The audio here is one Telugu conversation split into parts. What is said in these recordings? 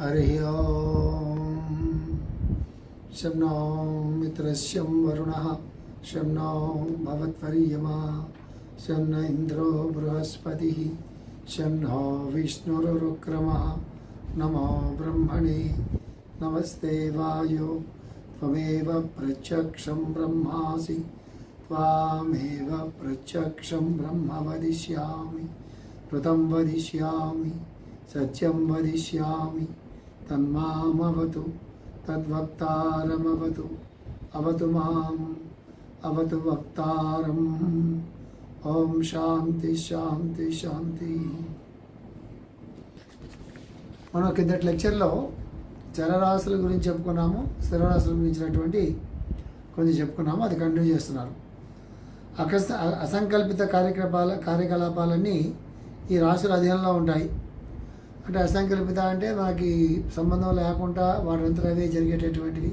हरिः ॐ शं नो मित्रस्यं वरुणः। शं नो भवत्वर्यमा शं न बृहस्पतिः। नो विष्णुरुक्रमः। नमो ब्रह्मणे। नमस्ते वायो। त्वमेव प्रत्यक्षं ब्रह्मासि। त्वामेव प्रत्यक्षं ब्रह्म वदिष्यामि। ऋतं वदिष्यामि। सत्यं वदिष्यामि। తన్మామవతు తద్వక్తారమవతు అవతు మాం అవతు వక్తారం. ఓం శాంతి శాంతి శాంతి. మనం కిందటి లెక్చర్లో చరరాశుల గురించి చెప్పుకున్నాము స్థిరరాశుల గురించినటువంటి కొంచెం చెప్పుకున్నాము అది కంటిన్యూ చేస్తున్నారు. అకస్ అసంకల్పిత కార్యకలాపాల కార్యకలాపాలన్నీ ఈ రాశుల అధీనంలో ఉంటాయి. అంటే అసంకల్పిత అంటే మనకి సంబంధం లేకుండా వాటంతా అవే జరిగేటటువంటివి.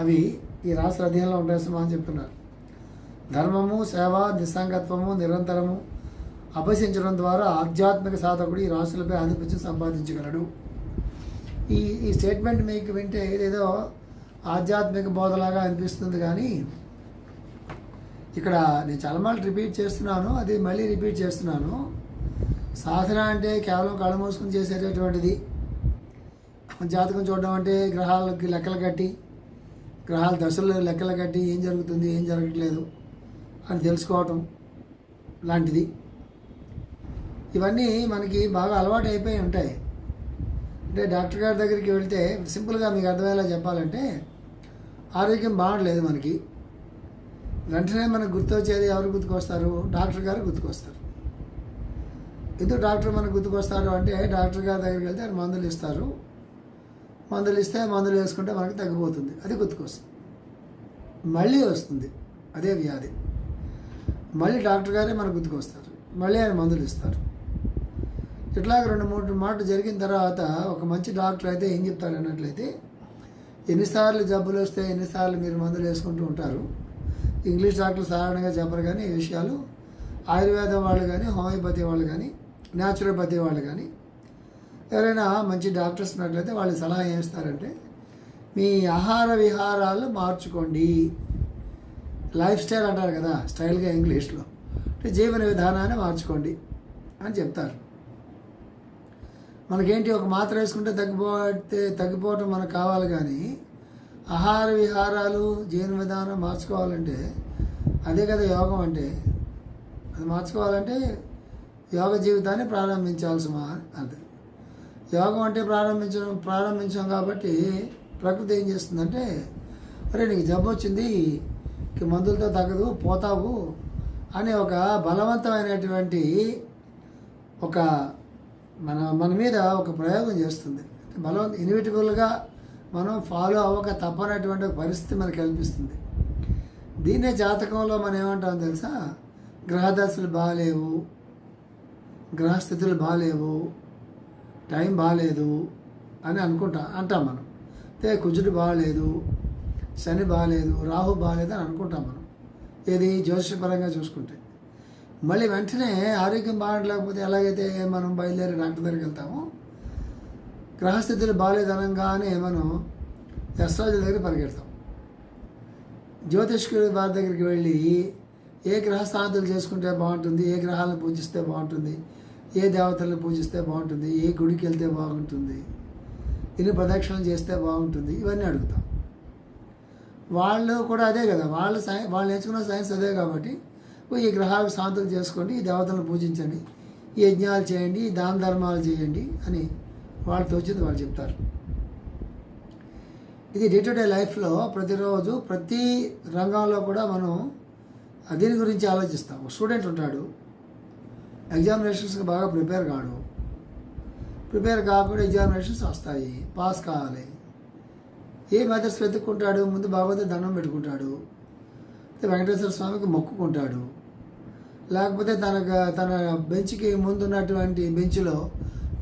అవి ఈ రాష్ట్ర అధీనంలో ఉంటాయి అని చెప్తున్నారు. ధర్మము సేవ నిస్సంగత్వము నిరంతరము అభ్యసించడం ద్వారా ఆధ్యాత్మిక సాధకుడు ఈ రాశులపై ఆధిపత్యం సంపాదించగలడు. ఈ ఈ స్టేట్మెంట్ మీకు వింటే ఏదేదో ఆధ్యాత్మిక బోధలాగా అనిపిస్తుంది కానీ ఇక్కడ నేను చాలా రిపీట్ చేస్తున్నాను అది మళ్ళీ రిపీట్ చేస్తున్నాను. సాధన అంటే కేవలం కళ్ళు మూసుకుని చేసేటటువంటిది. జాతకం చూడడం అంటే గ్రహాలకి లెక్కలు కట్టి గ్రహాల దశలు లెక్కలు కట్టి ఏం జరుగుతుంది ఏం జరగట్లేదు అని తెలుసుకోవటం లాంటిది. ఇవన్నీ మనకి బాగా అలవాటు అయిపోయి ఉంటాయి. అంటే డాక్టర్ గారి దగ్గరికి వెళ్తే సింపుల్గా మీకు అర్థమయ్యేలా చెప్పాలంటే ఆరోగ్యం బాగలేదు మనకి. వెంటనే మనకు గుర్తొచ్చేది ఎవరు గుర్తుకొస్తారు? డాక్టర్ గారు గుర్తుకొస్తారు. ఎందుకు డాక్టర్ మనకు గుర్తుకొస్తారు అంటే డాక్టర్ గారి దగ్గరికి వెళ్తే ఆయన మందులు ఇస్తారు. మందులు ఇస్తే మందులు వేసుకుంటే మనకి తగ్గిపోతుంది. అది గుర్తుకొస్తుంది. మళ్ళీ వస్తుంది. అదే వ్యాధి. మళ్ళీ డాక్టర్ గారే మనకు గుర్తుకొస్తారు. మళ్ళీ ఆయన మందులు ఇస్తారు. ఇట్లాగ రెండు మూడు మాటలు జరిగిన తర్వాత ఒక మంచి డాక్టర్ అయితే ఏం చెప్తాడు అన్నట్లయితే ఎన్నిసార్లు జబ్బులు వస్తే ఎన్నిసార్లు మీరు మందులు వేసుకుంటూ ఉంటారు. ఇంగ్లీష్ డాక్టర్లు సాధారణంగా చెప్పరు కానీ ఈ విషయాలు. ఆయుర్వేదం వాళ్ళు కానీ హోమియోపతి వాళ్ళు కానీ న్యాచురోపతి వాళ్ళు కానీ ఎవరైనా మంచి డాక్టర్స్ ఉన్నట్లయితే వాళ్ళు సలహా ఏమిస్తారంటే మీ ఆహార విహారాలు మార్చుకోండి. లైఫ్ స్టైల్ అంటారు కదా స్టైల్గా ఇంగ్లీష్లో. అంటే జీవన విధానాన్ని మార్చుకోండి అని చెప్తారు. మనకేంటి ఒక మాత్ర వేసుకుంటే తగ్గిపోతే తగ్గిపోవటం మనకు కావాలి కానీ ఆహార విహారాలు జీవన విధానం మార్చుకోవాలంటే అదే కదా యోగం అంటే. అది మార్చుకోవాలంటే యోగ జీవితాన్ని ప్రారంభించాల్సి అది. అంతే యోగం అంటే ప్రారంభించడం ప్రారంభించాం కాబట్టి ప్రకృతి ఏం చేస్తుందంటే అరే నీకు జబ్బు వచ్చింది మందులతో తగ్గదు పోతావు అనే ఒక బలవంతమైనటువంటి ఒక మన మన మీద ఒక ప్రయోగం చేస్తుంది. బలవంత ఇన్విటబుల్గా మనం ఫాలో అవ్వక తప్పనటువంటి ఒక పరిస్థితి మనకు కల్పిస్తుంది. దీన్నే జాతకంలో మనం ఏమంటాం తెలుసా? గ్రహదశలు బాగాలేవు గ్రహస్థితులు బాగాలేవు టైం బాగాలేదు అని అనుకుంటా అంటాం మనం. అయితే కుజుడు బాగాలేదు శని బాగాలేదు రాహు బాగాలేదు అని అనుకుంటాం మనం. ఏది? జ్యోతిషపరంగా చూసుకుంటే. మళ్ళీ వెంటనే ఆరోగ్యం బాగలేకపోతే ఎలాగైతే మనం బయలుదేరి డాక్టర్ దగ్గరికి వెళ్తామో గ్రహస్థితులు బాగాలేదనంగానే మనం యశ్రాజుల దగ్గర పరిగెడతాం. జ్యోతిష్కుడి వారి దగ్గరికి వెళ్ళి ఏ గ్రహస్థానాలు చేసుకుంటే బాగుంటుంది ఏ గ్రహాలను పూజిస్తే బాగుంటుంది ఏ దేవతలను పూజిస్తే బాగుంటుంది ఏ గుడికి వెళ్తే బాగుంటుంది ఎన్ని ప్రదక్షిణలు చేస్తే బాగుంటుంది ఇవన్నీ అడుగుతాం. వాళ్ళు కూడా అదే కదా వాళ్ళు సై వాళ్ళు నేర్చుకున్న సైన్స్ అదే కాబట్టి ఈ గ్రహాలకు శాంతులు చేసుకోండి ఈ దేవతలను పూజించండి ఈ యజ్ఞాలు చేయండి ఈ దాన ధర్మాలు చేయండి అని వాళ్ళు తోచింది వాళ్ళు చెప్తారు. ఇది డే టు డే లైఫ్లో ప్రతిరోజు ప్రతి రంగంలో కూడా మనం దీని గురించి ఆలోచిస్తాం. ఒక స్టూడెంట్ ఉంటాడు ఎగ్జామినేషన్స్కి బాగా ప్రిపేర్ కాడు. ప్రిపేర్ కాకుండా ఎగ్జామినేషన్స్ వస్తాయి. పాస్ కావాలి. ఏ మెథడ్స్ వెతుక్కుంటాడు? ముందు భగవంతుడు దండం పెట్టుకుంటాడు. వెంకటేశ్వర స్వామికి మొక్కుకుంటాడు. లేకపోతే తన తన బెంచ్కి ముందున్నటువంటి బెంచ్లో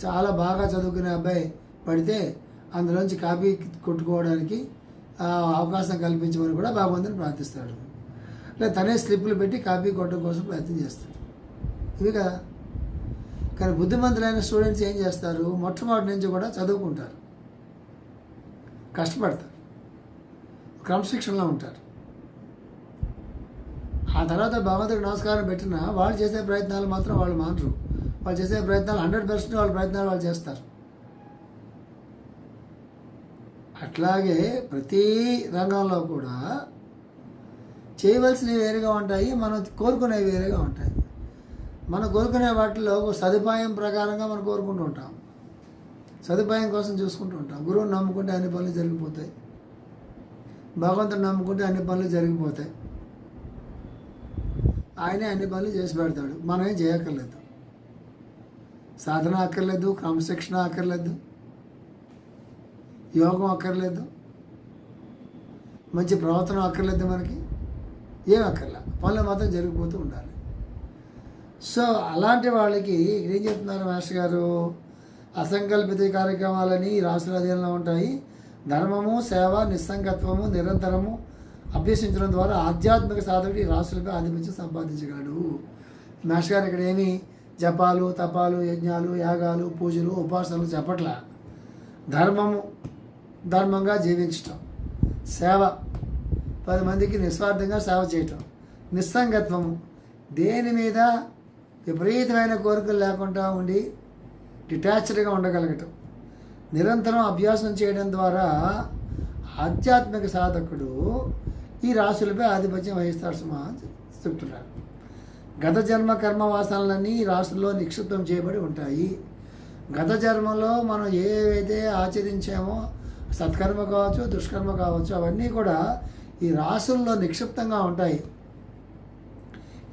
చాలా బాగా చదువుకునే అబ్బాయి పడితే అందులోంచి కాపీ కొట్టుకోవడానికి అవకాశం కల్పించమని కూడా భగవంతుని ప్రార్థిస్తాడు. లేదా తనే స్లిప్పులు పెట్టి కాపీ కొట్టడం కోసం ప్రయత్నం చేస్తాడు. ఇవి కదా కానీ బుద్ధిమంతులైన స్టూడెంట్స్ ఏం చేస్తారు? మొట్టమొదటి నుంచి కూడా చదువుకుంటారు. కష్టపడతారు. క్రమశిక్షణలో ఉంటారు. ఆ తర్వాత భగవంతుడికి నమస్కారం పెట్టినా వాళ్ళు చేసే ప్రయత్నాలు మాత్రం వాళ్ళు మానరు. వాళ్ళు చేసే ప్రయత్నాలు హండ్రెడ్ పర్సెంట్ వాళ్ళ ప్రయత్నాలు వాళ్ళు చేస్తారు. అట్లాగే ప్రతి రంగంలో కూడా చేయవలసినవి వేరుగా ఉంటాయి మనం కోరుకునేవి వేరుగా ఉంటాయి. మనం కోరుకునే వాటిలో సదుపాయం ప్రకారంగా మనం కోరుకుంటూ ఉంటాం. సదుపాయం కోసం చూసుకుంటూ ఉంటాం. గురువుని నమ్ముకుంటే అన్ని పనులు జరిగిపోతాయి. భగవంతుని నమ్ముకుంటే అన్ని పనులు జరిగిపోతాయి. ఆయనే అన్ని పనులు చేసి పెడతాడు. మనం ఏం చేయక్కర్లేదు. సాధన అక్కర్లేదు క్రమశిక్షణ అక్కర్లేదు యోగం అక్కర్లేదు మంచి ప్రవర్తన అక్కర్లేదు మనకి. ఏం అక్కర్లే. పనులు మాత్రం జరిగిపోతూ ఉండాలి. సో అలాంటి వాళ్ళకి ఇక్కడ ఏం చెప్తున్నారు మాస్టర్ గారు? అసంకల్పిత కార్యక్రమాలని రాష్ట్ర అధీనంలో ఉంటాయి. ధర్మము సేవ నిస్సంగత్వము నిరంతరము అభ్యసించడం ద్వారా ఆధ్యాత్మిక సాధకుడు ఈ రాష్ట్రాలపై ఆధిపత్యం సంపాదించగలడు. మాస్టర్ గారు ఇక్కడ ఏమి జపాలు తపాలు యజ్ఞాలు యాగాలు పూజలు ఉపాసనలు చెప్పట్లా? ధర్మము ధర్మంగా జీవించటం. సేవ పది మందికి నిస్వార్థంగా సేవ చేయటం. నిస్సంగత్వము దేని మీద విపరీతమైన కోరికలు లేకుండా ఉండి డిటాచ్డ్గా ఉండగలగటం. నిరంతరం అభ్యాసం చేయడం ద్వారా ఆధ్యాత్మిక సాధకుడు ఈ రాశులపై ఆధిపత్యం వహిస్తాడు సుమా చెప్తున్నారు. గత జన్మ కర్మ వాసనలన్నీ ఈ రాశుల్లో నిక్షిప్తం చేయబడి ఉంటాయి. గత జన్మలో మనం ఏవైతే ఆచరించామో సత్కర్మ కావచ్చు దుష్కర్మ కావచ్చు అవన్నీ కూడా ఈ రాశుల్లో నిక్షిప్తంగా ఉంటాయి.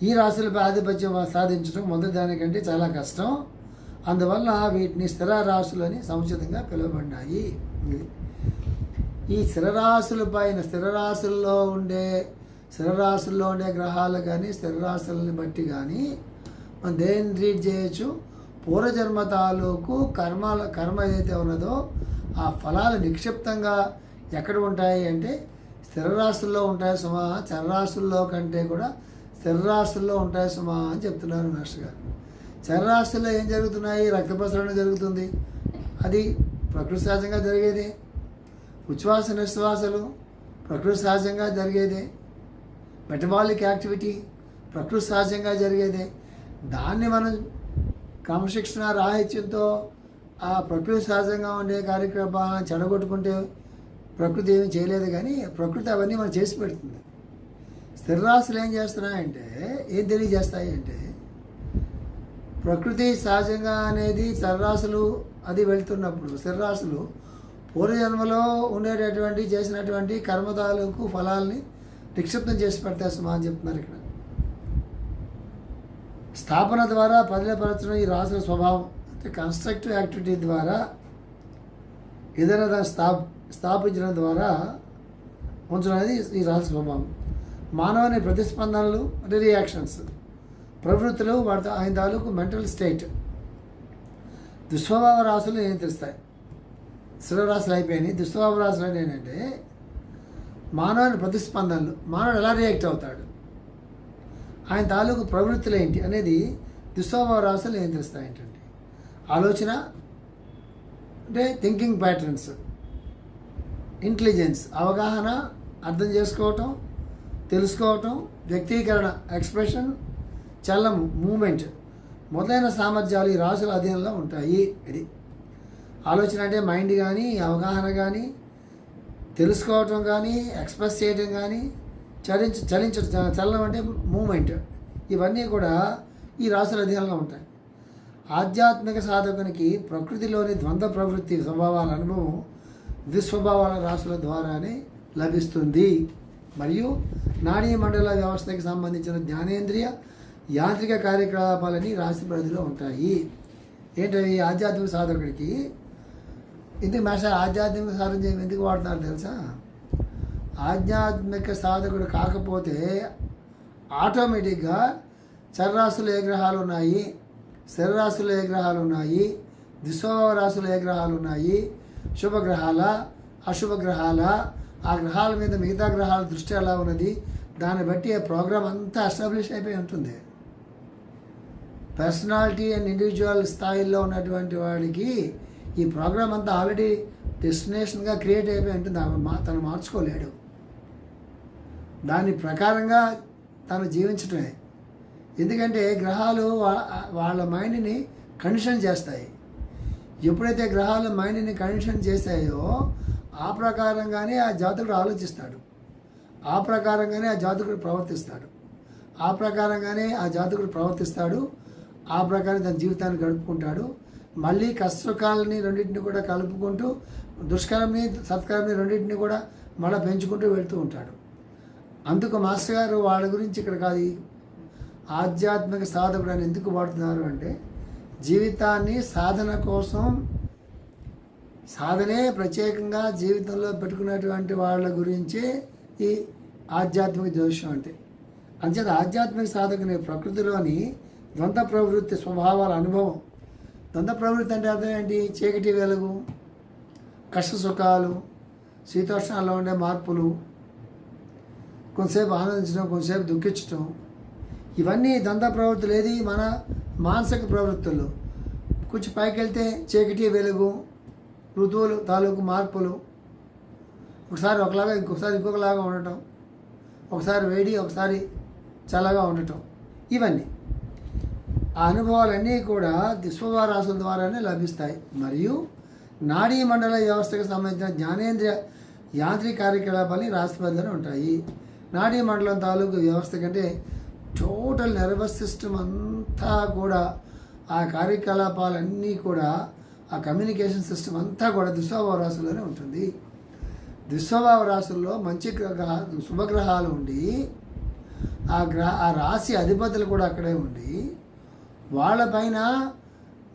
ఈ రాశులపై ఆధిపత్యం సాధించడం మొదటి దానికంటే చాలా కష్టం. అందువల్ల వీటిని స్థిర రాశులని సముచితంగా పిలువబడినాయి. ఈ స్థిరరాశుల పైన స్థిరరాశుల్లో ఉండే స్థిరరాశుల్లో ఉండే గ్రహాలు కానీ స్థిరరాశులని బట్టి కానీ మనం దేని రీడ్ చేయొచ్చు? పూర్వజన్మ తాలూకు కర్మాల కర్మ ఏదైతే ఉన్నదో ఆ ఫలాలు నిక్షిప్తంగా ఎక్కడ ఉంటాయి అంటే స్థిరరాశుల్లో ఉంటాయి. సుమా చరరాశుల్లో కంటే కూడా స్థిరరాశుల్లో ఉంటాయి సుమా అని చెప్తున్నారు మాస్టర్ గారు. చరరాశుల్లో ఏం జరుగుతున్నాయి? రక్త ప్రసరణ జరుగుతుంది. అది ప్రకృతి సహజంగా జరిగేది. ఉచ్ఛ్వాస నిశ్వాసలు ప్రకృతి సహజంగా జరిగేదే. మెటబాలిక్ యాక్టివిటీ ప్రకృతి సహజంగా జరిగేదే. దాన్ని మనం క్రమశిక్షణ రాహిత్యంతో ఆ ప్రకృతి సహజంగా ఉండే కార్యక్రమాలను చెడగొట్టుకుంటే ప్రకృతి ఏమీ చేయలేదు కానీ ప్రకృతి అవన్నీ మనం చేసి పెడుతుంది. స్థిరరాశులు ఏం చేస్తున్నాయంటే ఏం తెలియజేస్తాయి అంటే ప్రకృతి సహజంగా అనేది చర్రాశులు అది వెళ్తున్నప్పుడు స్థిరరాశులు పూర్వజన్మలో ఉండేటటువంటి చేసినటువంటి కర్మ తాలూకు ఫలాల్ని నిక్షిప్తం చేసి పెడతాయి అని చెప్తున్నారు ఇక్కడ. స్థాపన ద్వారా పదిలపరచడం ఈ రాసుల స్వభావం. అంటే కన్స్ట్రక్టివ్ యాక్టివిటీ ద్వారా ఏదైనా దాన్ని స్థా స్థాపించడం ద్వారా ఉంచడం అనేది ఈ రాసుల స్వభావం. మానవుని ప్రతిస్పందనలు అంటే రియాక్షన్స్ ప్రవృత్తులు వాటి ఆయన తాలూకు మెంటల్ స్టేట్ దుస్వభావ రాశులు నియంత్రిస్తాయి స్థిరరాశులు అయిపోయినాయి. దుస్వభావ రాశులు అంటే ఏంటంటే మానవుని ప్రతిస్పందనలు మానవుడు ఎలా రియాక్ట్ అవుతాడు? ఆయన తాలూకు ప్రవృత్తులు ఏంటి అనేది దుస్వభావ రాశులు నియంత్రిస్తాయి ఏంటంటే ఆలోచన అంటే థింకింగ్ ప్యాటర్న్స్ ఇంటెలిజెన్స్ అవగాహన అర్థం చేసుకోవటం తెలుసుకోవటం వ్యక్తీకరణ ఎక్స్ప్రెషన్ చలం మూమెంట్ మొదలైన సామర్థ్యాలు ఈ రాశుల అధీనంలో ఉంటాయి. ఇది ఆలోచన అంటే మైండ్ కానీ అవగాహన కానీ తెలుసుకోవటం కానీ ఎక్స్ప్రెస్ చేయడం కానీ చలించ చలించడం చలనం అంటే మూమెంట్ ఇవన్నీ కూడా ఈ రాశుల అధీనంలో ఉంటాయి. ఆధ్యాత్మిక సాధకునికి ప్రకృతిలోని ద్వంద్వ ప్రవృత్తి స్వభావాల అనుభవం దుస్వభావాల రాశుల ద్వారానే లభిస్తుంది. మరియు నాడీ మండల వ్యవస్థకి సంబంధించిన జ్ఞానేంద్రియ యాంత్రిక కార్యకలాపాలని రాశి పరిధిలో ఉంటాయి. ఏంటవి ఆధ్యాత్మిక సాధకుడికి? ఎందుకు మాస్టర్ ఆధ్యాత్మిక సాధన చేయడం ఎందుకు వాడుతున్నారు తెలుసా? ఆధ్యాత్మిక సాధకుడు కాకపోతే ఆటోమేటిక్గా చర్రాశులు ఏ గ్రహాలు ఉన్నాయి స్థిరరాశులు ఏ గ్రహాలు ఉన్నాయి దిశోభవ రాశులు ఏ గ్రహాలు ఉన్నాయి శుభగ్రహాల అశుభ గ్రహాల ఆ గ్రహాల మీద మిగతా గ్రహాల దృష్టి ఎలా ఉన్నది దాన్ని బట్టి ఆ ప్రోగ్రామ్ అంతా ఎస్టాబ్లిష్ అయిపోయి ఉంటుంది. పర్సనాలిటీ అండ్ ఇండివిజువల్ స్థాయిలో ఉన్నటువంటి వాడికి ఈ ప్రోగ్రామ్ అంతా ఆల్రెడీ డెస్టినేషన్గా క్రియేట్ అయిపోయి ఉంటుంది. ఆమె మా తను మార్చుకోలేడు. దాని ప్రకారంగా తను జీవించటమే. ఎందుకంటే గ్రహాలు వా- వాళ్ళ మైండ్ని కండిషన్ చేస్తాయి. ఎప్పుడైతే గ్రహాలు మైండ్ని కండిషన్ చేశాయో ఆ ప్రకారంగానే ఆ జాతకుడు ఆలోచిస్తాడు. ఆ ప్రకారంగానే ఆ జాతకుడు ప్రవర్తిస్తాడు. ఆ ప్రకారంగానే ఆ జాతకుడు ప్రవర్తిస్తాడు. ఆ ప్రకారం తన జీవితాన్ని గడుపుకుంటాడు. మళ్ళీ కష్టకాలని రెండింటిని కూడా కలుపుకుంటూ దుష్కరంని సత్కరంని రెండింటిని కూడా మళ్ళీ పెంచుకుంటూ వెళ్తూ ఉంటాడు. అందుకు మాస్టర్ గారు వాళ్ళ గురించి ఇక్కడ కాదు ఆధ్యాత్మిక సాధకుడు అని ఎందుకు వాడుతున్నారు అంటే జీవితాన్ని సాధన కోసం సాధనే ప్రత్యేకంగా జీవితంలో పెట్టుకున్నటువంటి వాళ్ళ గురించి ఈ ఆధ్యాత్మిక జ్యోతిషం అంటే. అంచేత ఆధ్యాత్మిక సాధకుని ప్రకృతిలోని ద్వంద్వ ప్రవృత్తి స్వభావాల అనుభవం. ద్వంద్వ ప్రవృత్తి అంటే అర్థం ఏంటి? చీకటి వెలుగు కష్ట సుఖాలు శీతోష్ణాల్లో ఉండే మార్పులు కొంతసేపు ఆనందించడం కొంతసేపు దుఃఖించడం. ఇవన్నీ దంత ప్రవృత్తులు ఏది? మన మానసిక ప్రవృత్తులు. కొంచెం పైకి వెళ్తే చీకటి వెలుగు ఋతువులు తాలూకు మార్పులు. ఒకసారి ఒకలాగా ఇంకొకసారి ఇంకొకలాగా ఉండటం. ఒకసారి వేడి ఒకసారి చల్లగా ఉండటం. ఇవన్నీ. ఆ అనుభవాలన్నీ కూడా దిశ్వరాసుల ద్వారానే లభిస్తాయి. మరియు నాడీ మండల వ్యవస్థకు సంబంధించిన జ్ఞానేంద్రియ యాంత్రిక కార్యకలాపాలు రాష్ట్రపతిలో ఉంటాయి. నాడీ మండలం తాలూకు వ్యవస్థ కంటే టోటల్ నర్వస్ సిస్టమ్ అంతా కూడా ఆ కార్యకలాపాలన్నీ కూడా ఆ కమ్యూనికేషన్ సిస్టమ్ అంతా కూడా దుస్వభావ రాశుల్లోనే ఉంటుంది. దుస్వభావ రాశుల్లో మంచి గ్రహ శుభగ్రహాలు ఉండి ఆ గ్రహ ఆ రాశి అధిపతులు కూడా అక్కడే ఉండి వాళ్ళపైన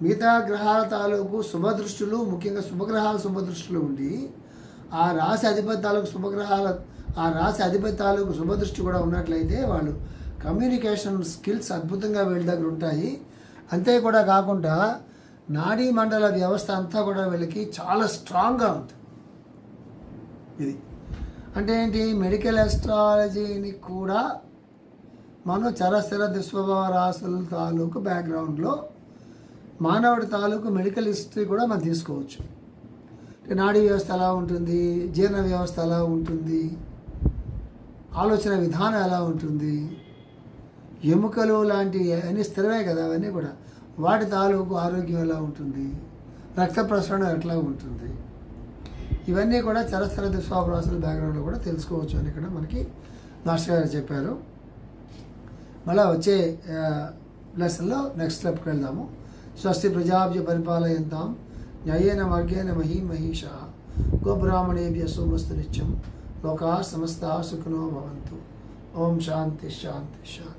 మిగతా గ్రహాల తాలూకు శుభదృష్టులు ముఖ్యంగా శుభగ్రహాల శుభదృష్టులు ఉండి ఆ రాశి అధిపతి తాలూకు శుభగ్రహాల ఆ రాశి అధిపతి తాలూకు శుభదృష్టి కూడా ఉన్నట్లయితే వాళ్ళు కమ్యూనికేషన్ స్కిల్స్ అద్భుతంగా వీళ్ళ దగ్గర ఉంటాయి. అంతే కూడా కాకుండా నాడీ మండల వ్యవస్థ అంతా కూడా వీళ్ళకి చాలా స్ట్రాంగ్గా ఉంటుంది ఇది. అంటే ఏంటి? మెడికల్ ఎస్ట్రాలజీని కూడా మనం చరస్థిర దుష్ప్రభావ రాసుల తాలూకు బ్యాక్గ్రౌండ్లో మానవుడి తాలూకు మెడికల్ హిస్టరీ కూడా మనం తీసుకోవచ్చు. అంటే నాడీ వ్యవస్థ ఎలా ఉంటుంది? జీర్ణ వ్యవస్థ ఎలా ఉంటుంది? ఆలోచన విధానం ఎలా ఉంటుంది? ఎముకలు లాంటివి అన్నీ స్థిరమే కదా అవన్నీ కూడా. వాటి తాలూకు ఆరోగ్యం ఎలా ఉంటుంది? రక్త ప్రసరణ ఎట్లా ఉంటుంది? ఇవన్నీ కూడా చరస్థర దుస్వాభరాసుల బ్యాక్గ్రౌండ్లో కూడా తెలుసుకోవచ్చు అని ఇక్కడ మనకి మాస్టర్ గారు చెప్పారు. మళ్ళీ వచ్చే లెసన్లో నెక్స్ట్ స్టెప్కి వెళ్దాము. స్వస్తి ప్రజాభ్య పరిపాలయంతాం. న్యాయేన మార్గేణ మహీ మహిష. గోబ్రాహ్మణేభ్య సోమస్తు నిత్యం. లోకా సమస్త సుఖినో భవంతు. ఓం శాంతి శాంతి శాంతి.